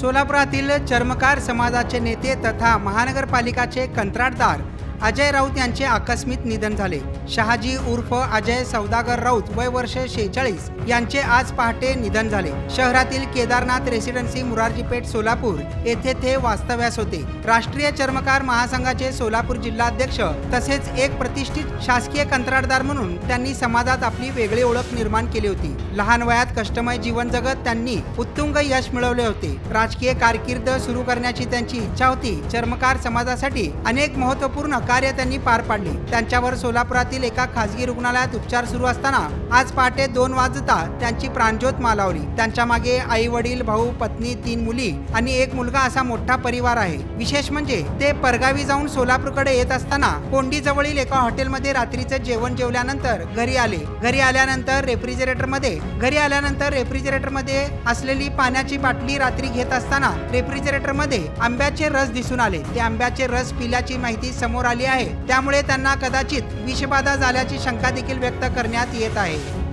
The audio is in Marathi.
सोलापुरातील चर्मकार समाजाचे नेते तथा महानगरपालिकाचे कंत्राटदार अजय राऊत यांचे आकस्मिक निधन झाले. शहाजी उर्फ अजय सौदागर राऊत वय वर्ष शेहेचाळीस यांचे आज पहाटे निधन झाले. शहरातील केदारनाथ रेसिडेन्सी मुरारजीपेठ सोलापूर येथे ते वास्तव्यास होते. राष्ट्रीय चर्मकार महासंघाचे सोलापूर जिल्हाध्यक्ष तसेच एक प्रतिष्ठित शासकीय कंत्राटदार म्हणून त्यांनी समाजात आपली वेगळी ओळख निर्माण केली होती. लहान वयात कष्टमय जीवन जगत त्यांनी उत्तुंग यश मिळवले होते. राजकीय कारकीर्द सुरू करण्याची त्यांची इच्छा होती. चर्मकार समाजासाठी अनेक महत्त्वपूर्ण कार्य त्यांनी पार पाडले. त्यांच्यावर सोलापुरातील एका खासगी रुग्णालयात उपचार सुरू असताना आज पहाटे दोन वाजता त्यांची प्राणज्योत मालावली. त्यांच्या मागे आई वडील भाऊ पत्नी तीन मुली आणि एक मुलगा असा मोठा परिवार आहे. विशेष म्हणजे ते परगावी जाऊन सोलापूरकडे येत असताना कोंडी जवळील एका हॉटेलमध्ये रात्रीचे जेवण जेवल्यानंतर घरी आले. घरी आल्यानंतर रेफ्रिजरेटरमध्ये घरी आल्यानंतर रेफ्रिजरेटरमध्ये असलेली पाण्याची बाटली रात्री घेत असताना रेफ्रिजरेटरमध्ये आंब्याचे रस दिसून आले. ते आंब्याचे रस पिल्याची माहिती समोर आली आहे. त्यामुळे त्यांना कदाचित विषबाधा झाल्याची शंका देखील व्यक्त करण्यात येत आहे.